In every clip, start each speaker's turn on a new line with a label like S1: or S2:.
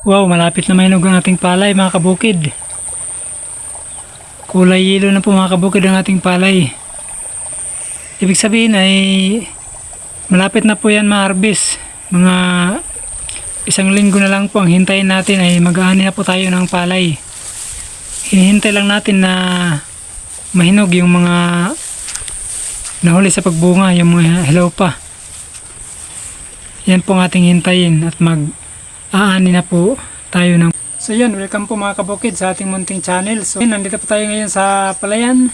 S1: Wow, malapit na mahinog ang ating palay mga kabukid. Kulay yelo na po mga kabukid ang ating palay. Ibig sabihin ay malapit na po yan ma-harvest. Mga isang linggo na lang po ang hintayin natin ay mag-aani na po tayo ng palay. Hinihintay lang natin na mahinog yung mga nahuli sa pagbunga, yung mga hilaw pa. Yan po ang ating hintayin at mag aani na po tayo ng So yun, welcome po mga kabukid sa ating munting channel. So nandito po tayo ngayon sa Palayan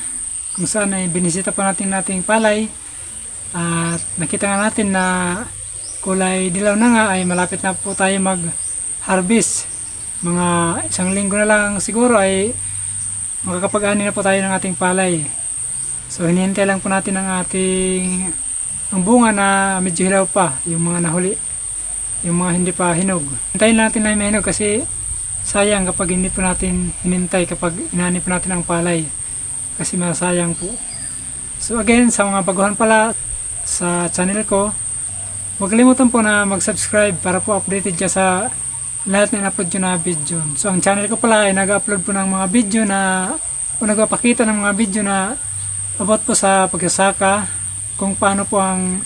S1: kung saan ay binisita po natin nating palay. At nakita nga natin na kulay dilaw na nga ay malapit na po tayo mag harvest mga isang linggo na lang siguro ay makakapag-ani na po tayo ng ating palay. So hinihintay lang po natin ang ating ang bunga na medyo hilaw pa yung mga nahuli yung mga hindi pa hinog. Hintayin natin na mahinog kasi sayang kapag hindi po natin hinintay kapag inani po natin ang palay kasi masayang po. So again, sa mga baguhan pala sa channel ko, huwag kalimutan po na mag-subscribe para po updated ka sa lahat na in-upload na video. So ang channel ko pala ay nag-upload po ng mga video na o nagpapakita ng mga video na about po sa pagsasaka kung paano po ang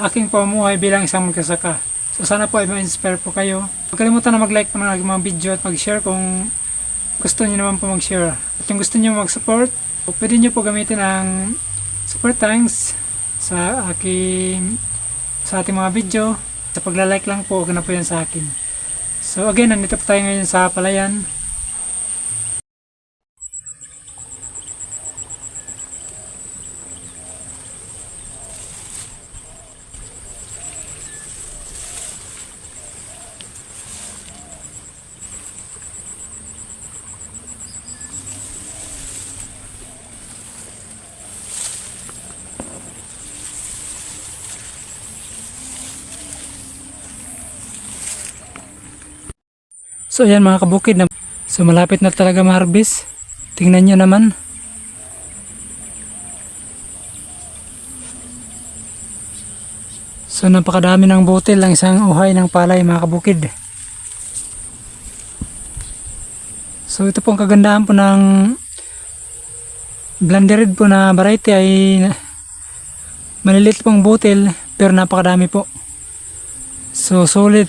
S1: aking pamumuhay bilang isang magsasaka. So sana po ay ma-inspire po kayo. Huwag kalimutan na mag-like po ng mga video at mag-share kung gusto niyo naman po mag-share. At yung gusto niyo mag-support, pwede niyo po gamitin ang super thanks sa aking sa ating mga video. Sa pagla-like lang po, okay na po yan sa akin. So again, nandito po tayo ngayon sa Palayan. So ayan mga kabukid, so malapit na talaga ma-harvest. Tingnan nyo naman. So napakadami ng butil lang isang uhay ng palay mga kabukid. So ito po ang kagandahan po ng blended po na variety ay maliliit pong butil pero napakadami po. So solid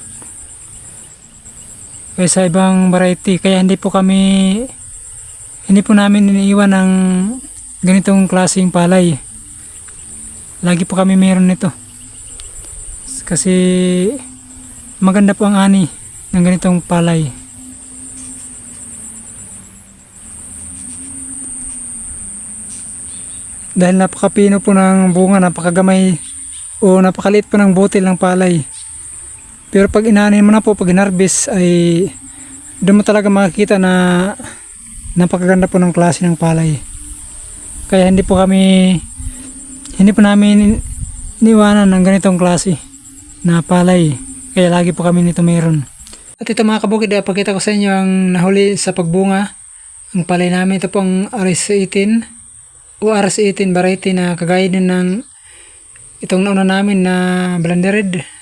S1: kaysa ibang variety. Kaya hindi po kami hindi po namin iniiwan ng ganitong klaseng palay. Lagi po kami meron nito. Kasi maganda po ang ani ng ganitong palay. Dahil napakapino po ng bunga napakagamay o napakaliit po ng butil ng palay pero pag inanin mo na po, pag inarbis ay doon mo talaga makikita na napakaganda po ng klase ng palay. Kaya hindi po kami hindi po namin niwanan ng ganitong klase na palay. Kaya lagi po kami nito meron. At ito mga kabukid, ah, pakita ko sa inyo ang nahuli sa pagbunga. Ang palay namin, ito pong RS18 o RS18 variety na kagaya din ng itong nauna namin na blender red.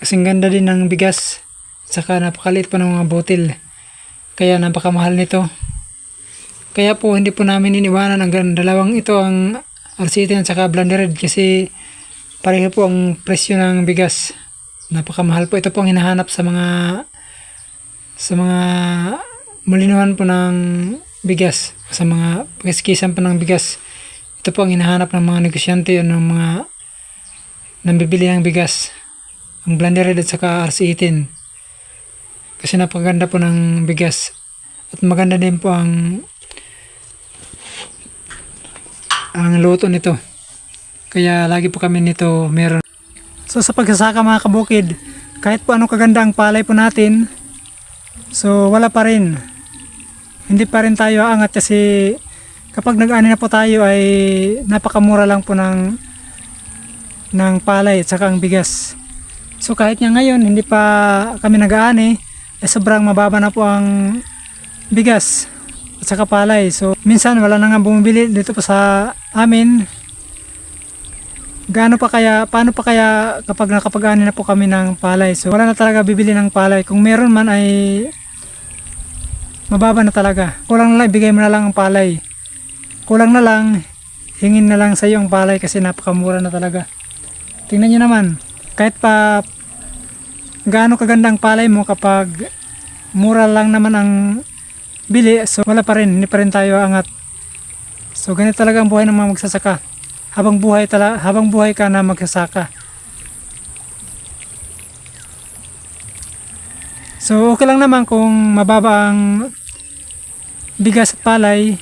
S1: Kasing ganda din ng bigas. Saka napakaliit pa ng mga botil. Kaya napakamahal nito. Kaya po hindi po namin iniwanan ang dalawang ito ang RC10 at saka blended kasi pareho po ang presyo ng bigas. Napakamahal po. Ito po ang hinahanap sa mga sa mga malinuhan po ng bigas. Sa mga kiskisan po ng bigas. Ito po ang hinahanap ng mga negosyante o ng mga nambibili ng bigas ang blender red at saka RC18 kasi napaganda po ng bigas. At maganda din po ang ang luto nito. Kaya lagi po kami nito meron. So sa pagsasaka mga kabukid kahit po anong kaganda ang palay po natin so wala pa rin. Hindi pa rin tayo aangat kasi kapag nag-ani na po tayo ay napakamura lang po ng ng palay at saka ang bigas So kahit nga ngayon hindi pa kami nag-aani, eh sobrang mababa na po ang bigas at saka palay. So minsan wala na nga bumibili dito pa sa amin. gaano pa kaya, paano pa kaya kapag nakapag-ani na po kami ng palay. So wala na talaga bibili ng palay. Kung meron man ay mababa na talaga. Kulang na lang, ibigay mo na lang ang palay. Kulang na lang, hingin na lang sa iyo ang palay kasi napakamura na talaga. Tingnan nyo naman, kahit pa gaano kaganda ang palay mo kapag mura lang naman ang bili, so wala pa rin, hindi pa rin tayo angat. So ganito talaga ang buhay ng mga magsasaka. Habang buhay tala, habang buhay ka na magsasaka. So okay lang naman kung mababa ang bigas at palay.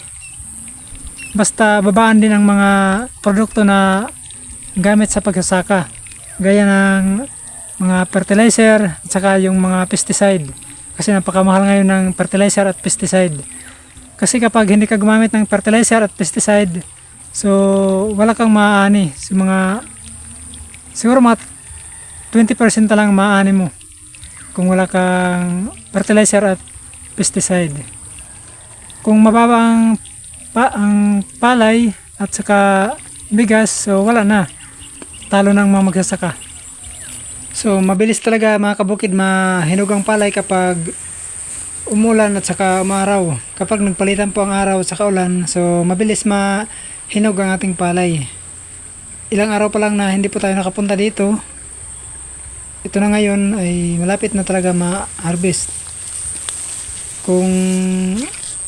S1: Basta babaan din ang mga produkto na gamit sa pagsasaka. Gaya ng mga fertilizer at saka yung mga pesticide. Kasi napakamahal ngayon ng fertilizer at pesticide. Kasi kapag hindi ka gumamit ng fertilizer at pesticide, so wala kang maaani sa mga siguro mga 20% na lang maaani mo kung wala kang fertilizer at pesticide. Kung mababa ang, pa, ang palay at saka bigas, so wala na. Talo ng mga magsasaka. So mabilis talaga mga kabukid mahinog ang palay kapag umulan at saka umaraw. Kapag nagpalitan po ang araw at saka ulan, so mabilis mahinog ang ating palay. Ilang araw pa lang na hindi po tayo nakapunta dito. Ito na ngayon ay malapit na talaga ma-harvest. Kung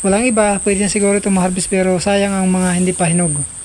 S1: walang iba, pwede na siguro ito ma-harvest pero sayang ang mga hindi pa hinog.